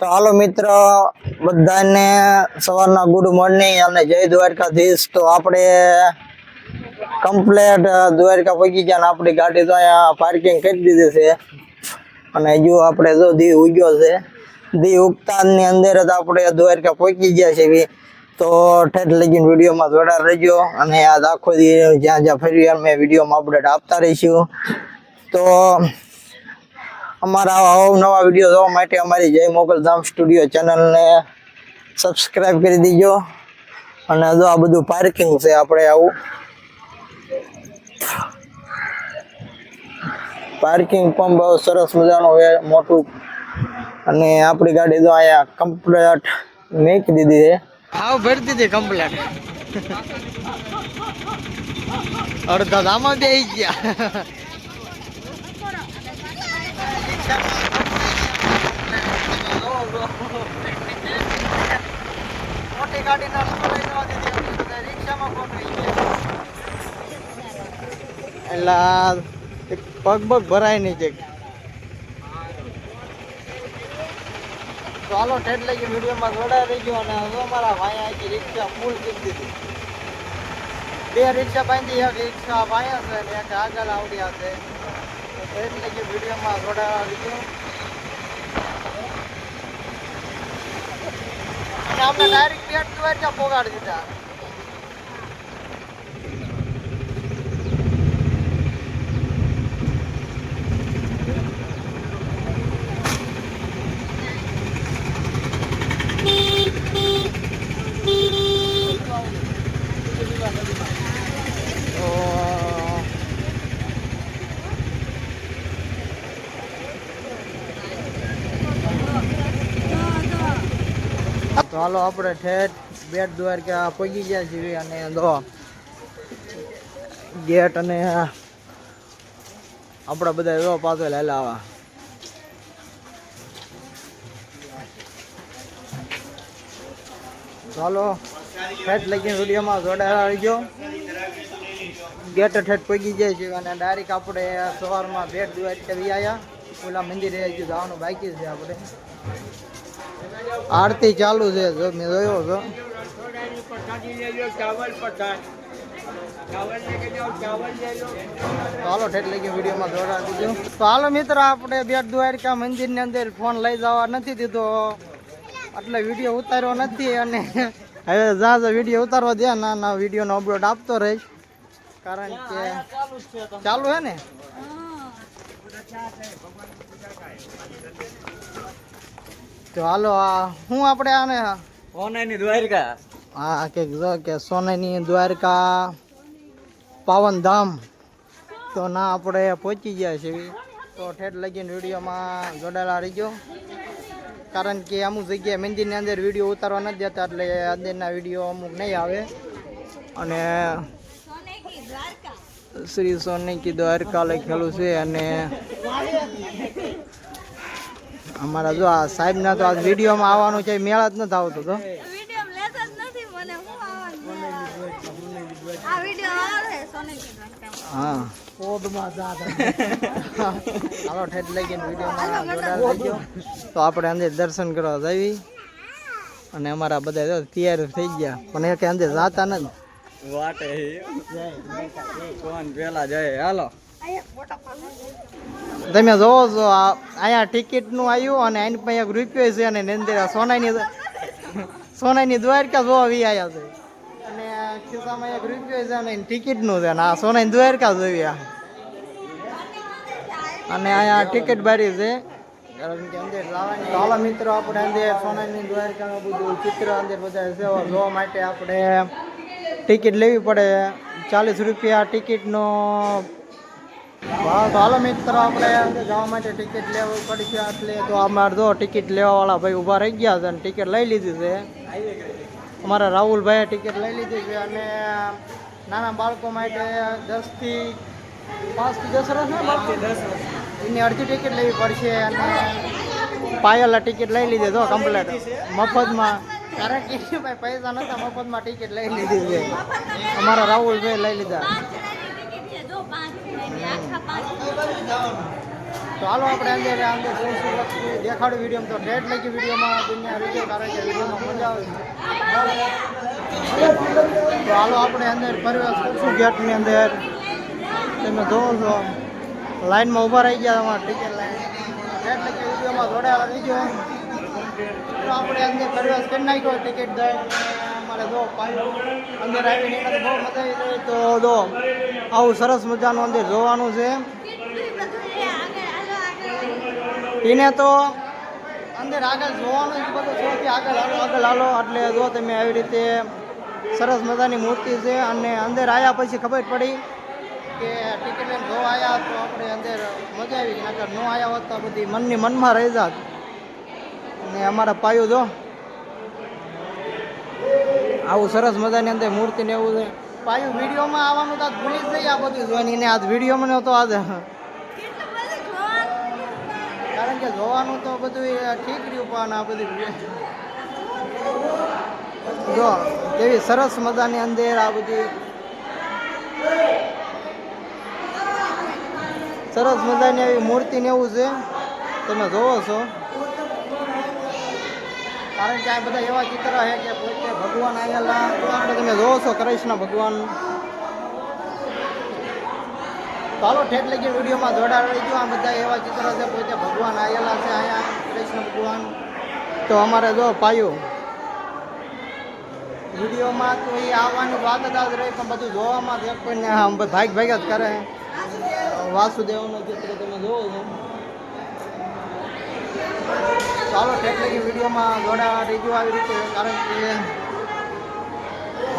તો હાલો મિત્ર, બધાને સવારના ગુડ મોર્નિંગ અને જય દ્વારકાધીશ. તો આપણે કમ્પ્લેટ દ્વારકા પહોંચી ગયા આપણી ગાડી તો અહીંયા પાર્કિંગ કરી દીધી છે. અને હજુ આપણે જો દી ઉગ્યો છે. દી ઉગતાની અંદર જ આપણે દ્વારકા પહોંચી ગયા છે તો ઠેઠ લગીને વિડીયોમાં જોડા રહેજો. અને આ આખો દી જ્યાં જ્યાં ફરી અમે વિડીયોમાં અપડેટ આપતા રહીશું. તો અમારા અવનવા વીડિયો જોવા માટે અમારી જય મોગલધામ સ્ટુડિયો ચેનલને સબસ્ક્રાઈબ કરી દીજો. અને જો આ બધું પાર્કિંગ છે આપણે આવું. પાર્કિંગ પણ બહુ સરસ મજાનું છે, મોટું. અને આપણી ગાડી તો અહીંયા કમ્પ્લેટ મેકી દીધી છે. હાવ ભરી દીધી કમ્પ્લેટ અડધા આમાં બે ગયા. મોટી ગાડી ના રિક્ષામાં એટલે પગ પગ ભરાય નહીં છે તો હાલો ઠેઠ લઈ વિડીયોમાં જોડાઈ રહી ગયો અને હવે અમારા ભાઈ આખી રિક્ષા ફૂલ કરી દીધી બે રિક્ષા બાંધી એક રિક્ષા ભાયા છે અને એક આગળ આવડ્યા છે તો ઠેઠ લઈ વિડીયોમાં જોડાવા રહીજો અને આપણે હાલો, આપણે ઠેઠ બેટ દ્વારકા પહોંચી ગયા છીએ અને દો ગેટ અને આપણા બધા એવો પાછો લેલા આવા. ચાલો ઠેઠ લગીને વિડીયોમાં જોડાયેલા રહીજો. ગેટ ઠેઠ પહોંચી જાય છે અને ડાયરેક્ટ આપણે સવારમાં ભેટ દ્વારકા વી આવ્યા ઓલા મંદિરે હજુ જવાનું બાકી છે આપણે. આરતી ચાલુ છે, જો મેં જોયો હાલો ઠેઠ લઈ વિડીયોમાં જોડા દીધો. તો હાલો મિત્ર, આપણે બેટ દ્વારકા મંદિરની અંદર ફોન લઈ જવા નથી દીધો. એટલે વીડિયો ઉતાર્યો નથી અને હવે જા જા વીડિયો ઉતારવા દે, ના ના, વિડીયોનો અપલોડ આપતો રહીશ. કારણ કે ચાલુ હે ને? તો હાલો આ હું આપણે આને? સોનાની દ્વારકા. હા કે કે સોનાની દ્વારકા પાવન ધામ. તો ના આપણે પહોંચી ગયા છે તો ઠેઠ લગીને વિડીયોમાં જોડાયેલા રહીજો. કારણ કે અમુક જગ્યાએ મંદિરની અંદર વીડિયો ઉતારવા નથી દેતા એટલે અંદરના વીડિયો અમુક નહીં આવે. અને શ્રી સોનકી દ્વારકા લખેલું છે અને અમારા જો આ સાહેબના તો આ વિડીયોમાં આવવાનું છે મેળા જ નથી આવતો તો. વીડિયો લેતા જ નથી મને હું આવવાનું આ વીડિયો આવે સોનેજી દ્વારકામાં. હા. હાલો ઠેઠ લઈને વિડીયોમાં તો આપણે અંદર દર્શન કરવા જાવી અને અમારા બધા જો તૈયાર થઈ ગયા. પણ એક અંદર જાતા નથી. વાટે કોણ પેલા જાય? હાલો. તમે જોવો છો અહીંયા ટિકિટનું આવ્યું અને એની પાસે એક રૂપિયો છે અને આ સોનાની સોનાની દ્વારકા જોવા વી આવ્યા છે. અને ખિસ્સામાં એક રૂપિયો છે અને ટિકિટનું છે અને આ સોનાની દ્વારકા જોવી અને અહીંયા ટિકિટ બારી છે. કારણ કે મિત્રો, આપણે અંદર સોનાની દ્વારકાનું બધું ચિત્ર અંદર બધા સેવા જોવા માટે આપણે ટિકિટ લેવી પડે. ચાલીસ રૂપિયા ટિકિટનો મિત્રો, આપણે જવા માટે ટિકિટ લેવી તો અમારે જો ટિકિટ ભાઈ ઊભા રહી ગયા છે ટિકિટ લઈ લીધી છે. અમારા રાહુલભાઈએ ટિકિટ લઈ લીધી છે અને નાના બાળકો માટે દસથી, પાંચથી દસ વર્ષ ને બાળકો? એની અડધી ટિકિટ લેવી પડશે અને પાયલા ટિકિટ લઈ લીધી તો કમ્પ્લેટ મફતમાં. કારણ કે ભાઈ પૈસા નતા મફતમાં ટિકિટ લઈ લીધી છે. અમારા રાહુલભાઈ લઈ લીધા પાંચ રૂપિયા ટિકિટ છે જો પાંચ રૂપિયાની આખા પાંચ તો હાલો આપણે અંદર અંદર શું શું વસ્તુ દેખાડું વીડિયો તો ડેટ લખી વિડીયોમાં દુનિયા રીતે કારણ કે વિડીયોમાં મજા આવે તો હાલો આપણે અંદર પ્રવેશ શું ગેટની અંદર. તમે જોવો છો, લાઈનમાં ઊભા રહી ગયા તમારા ટિકિટ લાઈન. ડેટ લખી વિડીયોમાં જોડાયેલા રહીજો. તો આપણે અંદર પ્રવેશ કરી નાખ્યો ટિકિટ દઈ અમારે જો પાયો અંદર આવીને બહુ મજા આવી ગઈ તો જો આવું સરસ મજાનું અંદર જોવાનું છે. છે આગળ આગળ એને તો અંદર આગળ જોવાનું જ બધું સૌથી આગળ હાલો આગળ હાલો. એટલે જો તમે આવી રીતે સરસ મજાની મૂર્તિ છે અને અંદર આવ્યા પછી ખબર પડી કે ટિકિટ લઈને જો આવ્યા તો આપણે અંદર મજા આવી નકર ન આવ્યા હોત તો બધી મનની મનમાં રહી જાત. અને અમારા પાયું જો આવું સરસ મજાની અંદર મૂર્તિ ને એવું છે. પાયું વિડીયોમાં આવવાનું તો ભૂલી જ આ બધું જોવાની. ને આજ વિડીયોમાં નહોતો આજ. કારણ કે જોવાનું તો બધું ઠીક રહ્યું પણ આ બધું જો, કેવી સરસ મજાની અંદર આ બધી સરસ મજાની એવી મૂર્તિ ને એવું છે. તમે જોવો છો. કારણ કે આ બધા એવા ચિત્ર છે કે પોતે ભગવાન આવેલા તમે જોવો છો કૃષ્ણ ભગવાન. ચાલો ઠેઠ લગી વિડીયોમાં જોડાણ રહી આ બધા એવા ચિત્ર છે પોતે ભગવાન આવેલા છે અહીંયા, કૃષ્ણ ભગવાન. તો અમારે જો પાયું. વિડીયોમાં તો એ આવવાની વાત જ આજ રહી, પણ બધું જોવામાં જ કોઈને આમ ભાગ ભાગ જ કરે. વાસુદેવનું ચિત્ર તમે જોવો છો. ચાલો ઠેઠ લગી વિડીયોમાં જોડા રહીજો આવી રીતે, કારણ કે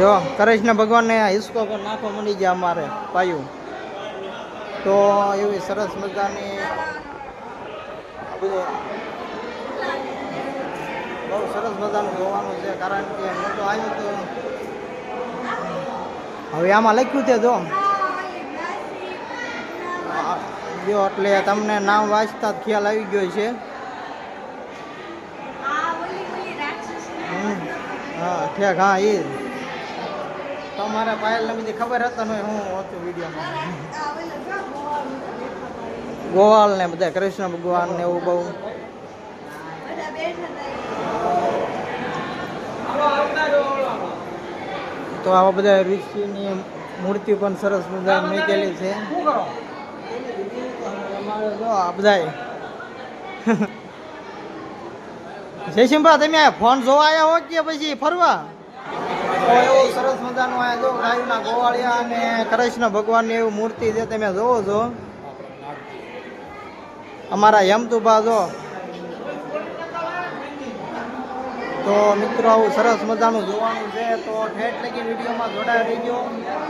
જો કૃષ્ણ ભગવાનને હિસ્કો પર નાખો મળી ગયા અમારે પાયું. તો એવી સરસ મજાની બહુ સરસ મજાનું જોવાનું છે, કારણ કે હું તો આવ્યો તો હવે આમાં લખ્યું છે, જો. જો, એટલે તમને નામ વાંચતા જ ખ્યાલ આવી ગયો છે. ઠેક હા એ. તમારા પાયલ ને બધી ખબર હતા નહીં હું હતું વિડીયોમાં. ગોવાલ ને બધા કૃષ્ણ ભગવાન ને એવું બહુ. તો આવા બધા ઋષિની મૂર્તિ પણ સરસ મજા મૂકેલી છે. આ બધા જયસિંહભા, તમે ફોન જોવા આવ્યા હો કે પછી ફરવા? એવું સરસ મજાનું આ જો ગાયના ગોવાળિયા અને કૃષ્ણ ભગવાનની એવી મૂર્તિ છે, તમે જોવો છો. અમારા યમતુભા જો. તો મિત્રો, આવું સરસ મજાનું જોવાનું છે. તો ઠેઠ લગી વિડીયોમાં જોડાઈ રહીજો.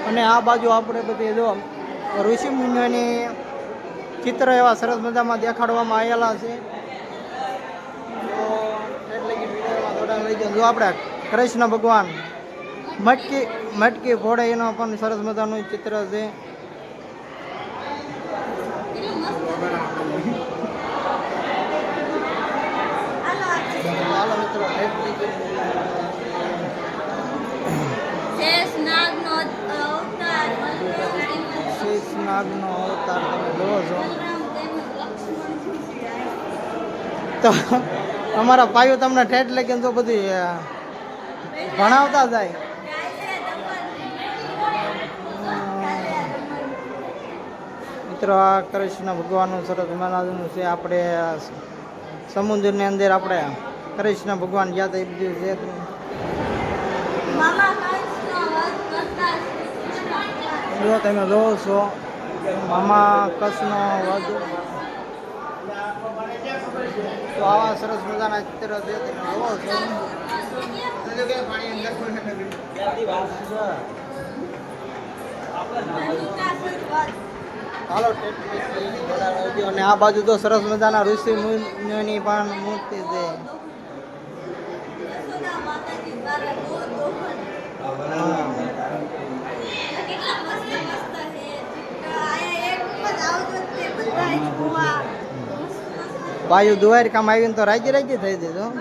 અને આ બાજુ આપણે બધી જો ઋષિ મુનિઓની ચિત્ર એવા સરસ મજામાં દેખાડવામાં આવેલા છે તો ઠેઠ લગી વિડીયોમાં જોડાઈ રહીજો જો આપણે કૃષ્ણ ભગવાન મટકી મટકી ફોડે એનો પણ સરસ મજાનું ચિત્ર છે. હાલો આગળ. હાલો મિત્રો ઠેઠ લગી શેષ નાગનો અવતાર. બલરામ શેષ નાગનો અવતાર તમે જોવો છો. તેમજ લક્ષ્મણ. તો અમારા પાયો તમને ઠેઠ લગીને તો બધી ભણાવતા જાય. મિત્રો આ કૃષ્ણ ભગવાનનું સરસ મહારાજનું છે આપણે સમુદ્રની અંદર આપણે કૃષ્ણ ભગવાન ગયા હતા એ બધું છે. જો તમે જોવો છો મામા કચ્છનો વધ તો આવા સરસ મજાના ચિત્ર છે તમે જોવો છો. હાલો અને આ બાજુ તો સરસ મજાના ઋષિ મુનિની પણ મૂર્તિ છે. કેટલા મસ્ત મસ્ત છે મસ્ત બાજુ દ્વારકામાં આવીને તો રાજી રાજી થઈ દીધું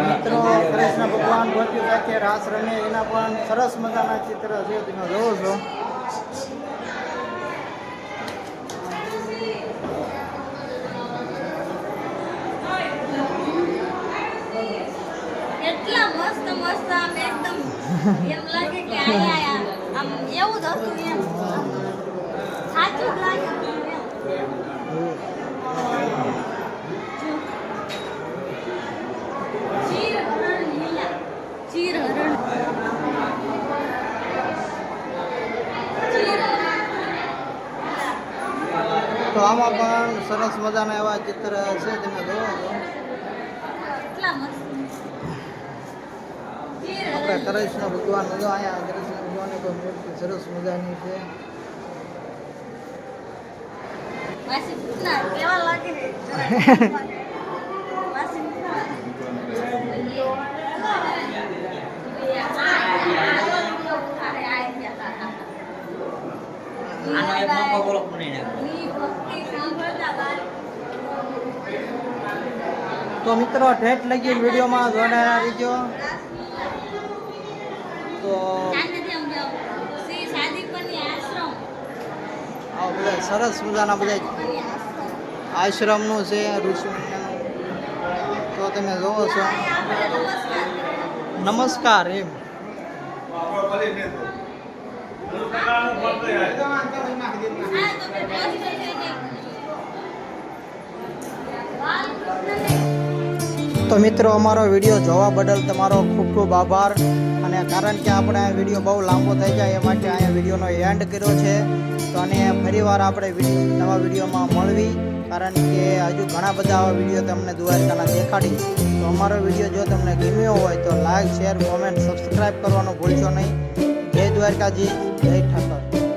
મિત્રો, કૃષ્ણ ભગવાન ગોપી સાથે રાસ રમે એના પણ સરસ મજાના ચિત્ર છે, તમે જોવો છો. એટલા મસ્ત મસ્ત આમ એકદમ એમ લાગે કે આયા આમ એવું જ હતું એમ. સાચું જ લાગે તો આમાં પણ સરસ મજાના એવા ચિત્ર છે તમે જોવો છો. આપણે કૃષ્ણ ભગવાન જો અહીંયા કૃષ્ણ ભગવાનની કોઈ મૂર્તિ સરસ મજાની છે. આનો એક બોલો તો મિત્રો ઠેઠ લગી વિડીયોમાં જોડાયા રહીજો તો શાંતિથી સમજાવો શ્રી સાદીપની આશ્રમ આ બધા સરસ મજાના બધા આશ્રમનું છે તો તમે જોવો છો. નમસ્કાર એમ. Thank તો તો મિત્રો, અમારો વીડિયો જોવા બદલ તમારો ખૂબ ખૂબ આભાર. અને કારણ કે આપણે આ વીડિયો બહુ લાંબો થઈ જાય એ માટે અહીંયા વિડીયોનો એન્ડ કર્યો છે. તો અને ફરીવાર આપણે નવા વિડીયોમાં મળવી. કારણ કે હજુ ઘણા બધા આવા વીડિયો તમને દ્વારકાના દેખાડી. તો અમારો વીડિયો જો તમને ગમ્યો હોય તો લાઈક, શેર કોમેન્ટ સબસ્ક્રાઈબ કરવાનું ભૂલશો નહીં. જય દ્વારકાજી, જય ઠાકર.